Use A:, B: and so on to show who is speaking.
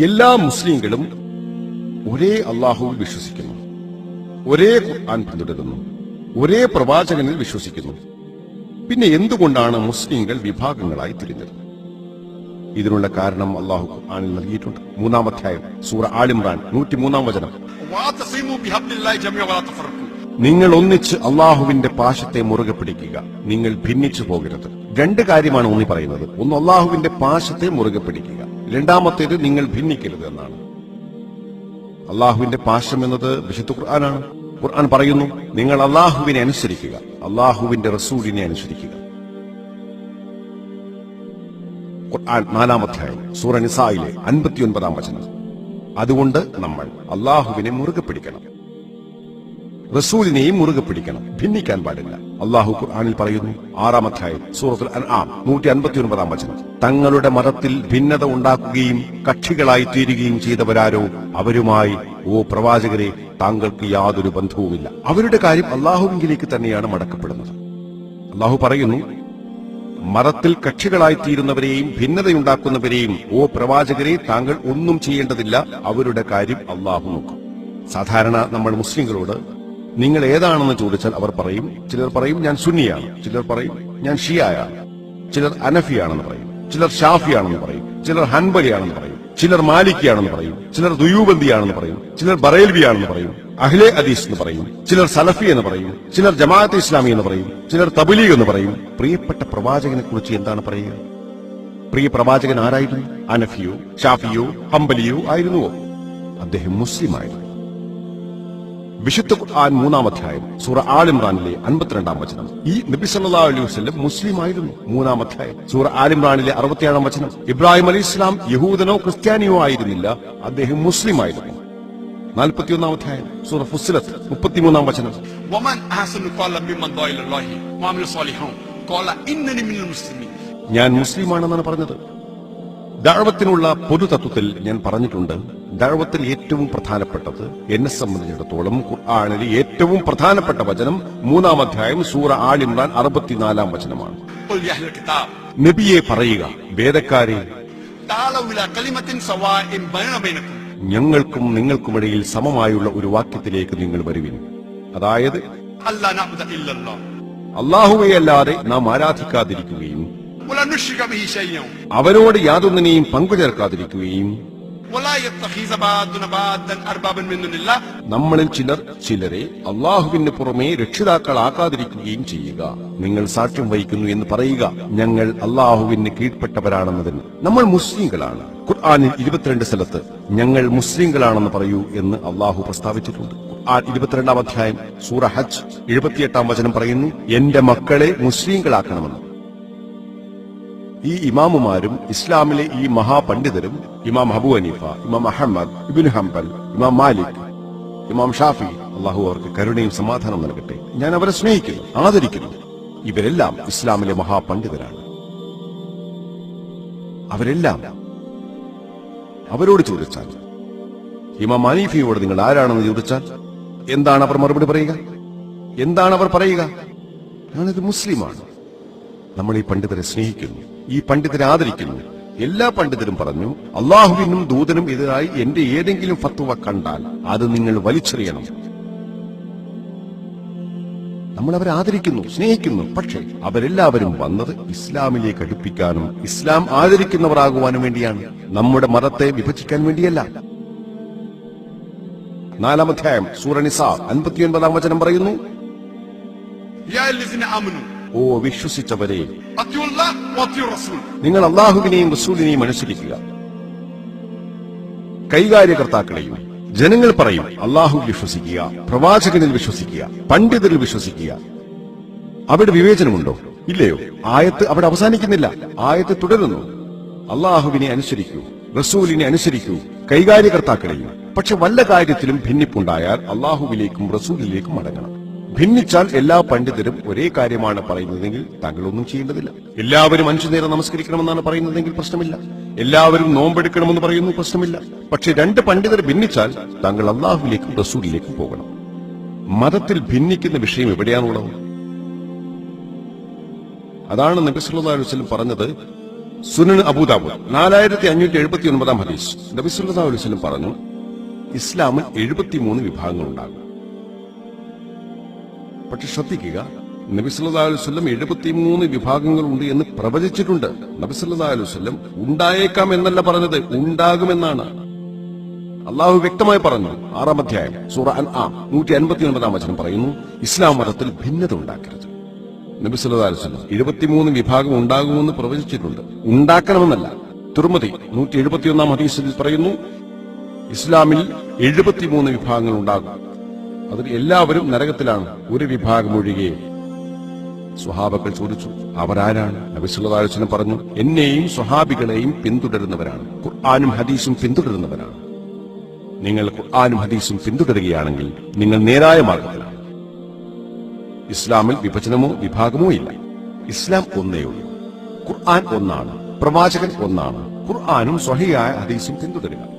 A: എല്ലാ മുസ്ലിങ്ങളും ഒരേ അള്ളാഹുവിൽ വിശ്വസിക്കുന്നു. ഒരേ ഖുർആൻ പിന്തുടരുന്നു. ഒരേ പ്രവാചകനിൽ വിശ്വസിക്കുന്നു. പിന്നെ എന്തുകൊണ്ടാണ് മുസ്ലിങ്ങൾ വിഭാഗങ്ങളായി തിരിഞ്ഞത്? ഇതിനുള്ള കാരണം അള്ളാഹു ഖുർആനിൽ നൽകിയിട്ടുണ്ട്. മൂന്നാം അധ്യായം സൂറ ആലിമ്രാൻ
B: നൂറ്റി മൂന്നാം വചനം.
A: നിങ്ങൾ ഒന്നിച്ച് അള്ളാഹുവിന്റെ പാശത്തെ മുറുകെ പിടിക്കുക. നിങ്ങൾ ഭിന്നിച്ചു പോകരുത്. രണ്ട് കാര്യമാണ് ഊന്നി പറയുന്നത് ഒന്ന് അള്ളാഹുവിന്റെ പാശത്തെ മുറുകെ പിടിക്കുക. രണ്ടാമത്തേത് നിങ്ങൾ ഭിന്നിക്കരുത് എന്നാണ്. അള്ളാഹുവിന്റെ പാശം എന്നത് വിശുദ്ധ ഖുർആനാണ്. ഖുർആൻ പറയുന്നു നിങ്ങൾ അള്ളാഹുവിനെ അനുസരിക്കുക അള്ളാഹുവിന്റെ റസൂലിനെ അനുസരിക്കുക. ഖുർആൻ നാലാം അധ്യായം അൻപത്തിയൊൻപതാം വചനം. അതുകൊണ്ട് നമ്മൾ അള്ളാഹുവിനെ മുറുകെ പിടിക്കണം റസൂലിനെയും മുറുകെ പിടിക്കണം. ഭിന്നിക്കാൻ പാടില്ല. അള്ളാഹു ഖുർആാനിൽ പറയുന്നു ആറാം അധ്യായം സൂറത്തുൽ അൻആം നൂറ്റി അൻപത്തി ഒൻപതാം വചനം. തങ്ങളുടെ മതത്തിൽ ഭിന്നത ഉണ്ടാക്കുകയും കക്ഷികളായി തീരുകയും ചെയ്തവരാരോ അവരുമായി? ഓ പ്രവാചകരെ താങ്കൾക്ക് യാതൊരു ബന്ധവുമില്ല. അവരുടെ കാര്യം അള്ളാഹുവിങ്കിലേക്ക് തന്നെയാണ് മടക്കപ്പെടുന്നത്. അള്ളാഹു പറയുന്നു മതത്തിൽ കക്ഷികളായി തീരുന്നവരെയും ഭിന്നതയുണ്ടാക്കുന്നവരെയും ഓ പ്രവാചകരെ താങ്കൾ ഒന്നും ചെയ്യേണ്ടതില്ല. അവരുടെ കാര്യം അള്ളാഹു നോക്കും. സാധാരണ നമ്മൾ മുസ്ലിങ്ങളോട് നിങ്ങൾ ഏതാണെന്ന് ചോദിച്ചാൽ അവർ പറയും ചിലർ പറയും ഞാൻ സുന്നിയാണ് ചിലർ പറയും ഞാൻ ഷിയായാണ് ചിലർ അനഫിയാണെന്ന് പറയും ചിലർ ഷാഫിയാണെന്ന് പറയും ചിലർ ഹൻബലിയാണെന്ന് പറയും ചിലർ മാലിക്കിയാണെന്ന് പറയും ചിലർ ദുയൂബന്ദിയാണെന്ന് പറയും ചിലർ ബറേൽവിയാണെന്ന് പറയും അഹ്ലെ അദീസ് എന്ന് പറയും ചിലർ സലഫി എന്ന് പറയും ചിലർ ജമാഅത്ത് ഇസ്ലാമി എന്ന് പറയും ചിലർ തബലീഗ് എന്ന് പറയും. പ്രിയപ്പെട്ട പ്രവാചകനെ കുറിച്ച് എന്താണ് പറയുക? പ്രിയ പ്രവാചകൻ ആരായിരുന്നു? അനഫിയോ ഷാഫിയോ ഹംബലിയോ ആയിരുന്നുവോ? അദ്ദേഹം മുസ്ലിം ആയിരുന്നു വിശുദ്ധ ഖുർആൻ മൂന്നാം അധ്യായം സൂറ ആലിമ്രാനിലെ അൻപത്തിരണ്ടാം വചനം. ഈ നബി സല്ലാ അലൈഹി വസ്ലം മുസ്ലിം ആയിരുന്നു മൂന്നാം അധ്യായം സൂറ ആലിമ്രാനിലെ അറുപത്തിയേഴാം വചനം. ഇബ്രാഹിം അലി ഇസ്ലാം യഹൂദനോ ക്രിസ്ത്യാനിയോ ആയിരുന്നില്ല. അദ്ദേഹം മുസ്ലിം ആയിരുന്നു നാൽപ്പത്തിയൊന്നാം അധ്യായം സൂറ ഫുസിലത്ത് മുപ്പത്തിമൂന്നാം വചനം. ഞാൻ മുസ്ലിമാണെന്നാണ് പറഞ്ഞത്. ദഅവത്തിനുള്ള പൊതു തത്വത്തിൽ ഞാൻ പറഞ്ഞിട്ടുണ്ട്. ദഴവത്തിൽ ഏറ്റവും പ്രധാനപ്പെട്ടത് എന്നെ സംബന്ധിച്ചിടത്തോളം ഖുർആാനിൽ ഏറ്റവും പ്രധാനപ്പെട്ട വചനം മൂന്നാം അധ്യായം സൂറ ആൾ ഇമ്രാൻ അറുപത്തിനാലാം വചനമാണ്. നബിയെ പറയുക വേദക്കാരെ ഞങ്ങൾക്കും നിങ്ങൾക്കുമിടയിൽ സമമായുള്ള ഒരു വാക്യത്തിലേക്ക് നിങ്ങൾ വരുവിൻ. അതായത് അല്ലാഹുവയല്ലാതെ നാം ആരാധിക്കാതിരിക്കുകയും അവരോട് യാതൊന്നിനെയും പങ്കുചേർക്കാതിരിക്കുകയും നമ്മളിൽ ചിലർ ചിലരെ അള്ളാഹുവിന് പുറമെ രക്ഷിതാക്കളാക്കാതിരിക്കുകയും ചെയ്യുക. നിങ്ങൾ സാക്ഷ്യം വഹിക്കുന്നു എന്ന് പറയുക. ഞങ്ങൾ അള്ളാഹുവിന് കീഴ്പ്പെട്ടവരാണെന്നതിന് നമ്മൾ മുസ്ലിങ്ങളാണ്. ഖുർആാനിൽ ഇരുപത്തിരണ്ട് സ്ഥലത്ത് ഞങ്ങൾ മുസ്ലിങ്ങളാണെന്ന് പറയൂ എന്ന് അള്ളാഹു പ്രസ്താവിച്ചിട്ടുണ്ട്. ആ ഇരുപത്തിരണ്ടാം അധ്യായം സൂറ ഹജ് എഴുപത്തിയെട്ടാം വചനം പറയുന്നു എന്റെ മക്കളെ മുസ്ലിങ്ങളാക്കണമെന്ന്. ഈ ഇമാമുമാരും ഇസ്ലാമിലെ ഈ മഹാപണ്ഡിതരും ഇമാം ഹബു ഹനീഫ ഇമാം അഹമ്മദ് ഇബിൻ ഹംബൽ ഇമാം മാലിക് ഇമാം ഷാഫി അള്ളാഹു അവർക്ക് കരുണയും സമാധാനം നൽകട്ടെ. ഞാൻ അവരെ സ്നേഹിക്കുന്നു ആദരിക്കുന്നു. ഇവരെല്ലാം ഇസ്ലാമിലെ മഹാപണ്ഡിതരാണ്. അവരെല്ലാം അവരോട് ചോദിച്ചാൽ ഇമാം മാനീഫിയോട് നിങ്ങൾ ആരാണെന്ന് ചോദിച്ചാൽ എന്താണ് അവർ മറുപടി പറയുക? എന്താണ് അവർ പറയുക? ഞാനൊരു മുസ്ലിമാണ്. നമ്മൾ ഈ പണ്ഡിതരെ സ്നേഹിക്കുന്നു. ഈ പണ്ഡിതരെ ആദരിക്കുന്നു. എല്ലാ പണ്ഡിതരും പറഞ്ഞു അള്ളാഹുവിനും ദൂതനും എതിരായി എന്റെ ഏതെങ്കിലും ഫത്വ കണ്ടാൽ അത് നിങ്ങൾ വലിച്ചെറിയണം. നമ്മൾ അവരെ ആദരിക്കുന്നു സ്നേഹിക്കുന്നു. പക്ഷേ അവരെല്ലാവരും വന്നത് ഇസ്ലാമിലേക്ക് അടുപ്പിക്കാനും ഇസ്ലാം ആദരിക്കുന്നവരാകുവാനും വേണ്ടിയാണ്. നമ്മുടെ മതത്തെ വിഭജിക്കാൻ വേണ്ടിയല്ല. നാലാമധ്യായം സൂറനിസ അൻപത്തിയൊൻപതാം വചനം പറയുന്നു ഓ വിശ്വസിച്ചവരെ. നിങ്ങൾ അള്ളാഹുവിനെയും റസൂലിനെയും അനുസരിക്കുക. കൈകാര്യകർത്താക്കളെയും ജനങ്ങൾ പറയും അള്ളാഹു വിശ്വസിക്കുക പ്രവാചകനിൽ വിശ്വസിക്കുക പണ്ഡിതരിൽ വിശ്വസിക്കുക. അവിടെ വിവേചനമുണ്ടോ? ഇല്ലയോ? ആയത്ത് അവിടെ അവസാനിക്കുന്നില്ല. ആയത്ത് തുടരുന്നു. അള്ളാഹുവിനെ അനുസരിക്കൂ റസൂലിനെ അനുസരിക്കൂ കൈകാര്യകർത്താക്കളെയും. പക്ഷെ വല്ല കാര്യത്തിലും ഭിന്നിപ്പുണ്ടായാൽ അള്ളാഹുവിലേക്കും റസൂലിലേക്കും മടങ്ങണം. ഭിന്നിച്ചാൽ എല്ലാ പണ്ഡിതരും ഒരേ കാര്യമാണ് പറയുന്നതെങ്കിൽ താങ്കളൊന്നും ചെയ്യേണ്ടതില്ല. എല്ലാവരും അഞ്ചു നേരം നമസ്കരിക്കണമെന്നാണ് പറയുന്നതെങ്കിൽ പ്രശ്നമില്ല. എല്ലാവരും നോമ്പെടുക്കണമെന്ന് പറയുന്നു പ്രശ്നമില്ല. പക്ഷെ രണ്ട് പണ്ഡിതർ ഭിന്നിച്ചാൽ താങ്കൾ അള്ളാഹുവിലേക്കും റസൂലിലേക്കും പോകണം. മതത്തിൽ ഭിന്നിക്കുന്ന വിഷയം എവിടെയാണുള്ളത്? അതാണ് നബി സല്ലല്ലാഹു അലൈഹി വസല്ലം പറഞ്ഞത് സുനൻ അബൂദാബു നാലായിരത്തി അഞ്ഞൂറ്റി എഴുപത്തി ഒൻപതാം ഹദീസ്. നബി സല്ലല്ലാഹു അലൈഹി വസല്ലം പറഞ്ഞു ഇസ്ലാമിൽ എഴുപത്തിമൂന്ന് വിഭാഗങ്ങൾ ഉണ്ടാകും പക്ഷെ ശ്രദ്ധിക്കുക നബി സല്ലല്ലാഹു അലൈഹി വസല്ലം എഴുപത്തിമൂന്ന് വിഭാഗങ്ങളുണ്ട് എന്ന് പ്രവചിച്ചിട്ടുണ്ട്. നബി സല്ലല്ലാഹു അലൈഹി വസല്ലം ഉണ്ടായേക്കാം എന്നല്ല പറഞ്ഞത് ഉണ്ടാകുമെന്നാണ്. അള്ളാഹു വ്യക്തമായി പറഞ്ഞു ആറാം അധ്യായം സൂറ അൻ ആ നൂറ്റി അൻപത്തി ഒൻപതാം വചനം പറയുന്നു ഇസ്ലാം മതത്തിൽ ഭിന്നത ഉണ്ടാക്കരുത്. നബി സല്ലല്ലാഹു അലൈഹി വസല്ലം ഇരുപത്തിമൂന്ന് വിഭാഗം ഉണ്ടാകുമെന്ന് പ്രവചിച്ചിട്ടുണ്ട്. ഉണ്ടാക്കണമെന്നല്ല. തുറമതി നൂറ്റി എഴുപത്തിയൊന്നാം ഹദീസിൽ പറയുന്നു ഇസ്ലാമിൽ എഴുപത്തിമൂന്ന് വിഭാഗങ്ങൾ ഉണ്ടാകും. അതിൽ എല്ലാവരും നരകത്തിലാണ്. ഒരു വിഭാഗം ഒഴികെ. സ്വഹാബക്കൾ ചോദിച്ചു അവരാരാണ്? നബി സല്ലല്ലാഹു അലൈഹി പറഞ്ഞു എന്നെയും സ്വഹാബികളെയും പിന്തുടരുന്നവരാണ്. ഖുർആാനും ഹദീസും പിന്തുടരുന്നവരാണ്. നിങ്ങൾ ഖുർആാനും ഹദീസും പിന്തുടരുകയാണെങ്കിൽ നിങ്ങൾ നേരായ മാർഗത്തിലാണ്. ഇസ്ലാമിൽ വിഭജനമോ വിഭാഗമോ ഇല്ല. ഇസ്ലാം ഒന്നേ ഉള്ളൂ. ഖുർആൻ ഒന്നാണ്. പ്രവാചകൻ ഒന്നാണ്. ഖുർആാനും സ്വഹിയായ ഹദീസും പിന്തുടരുക.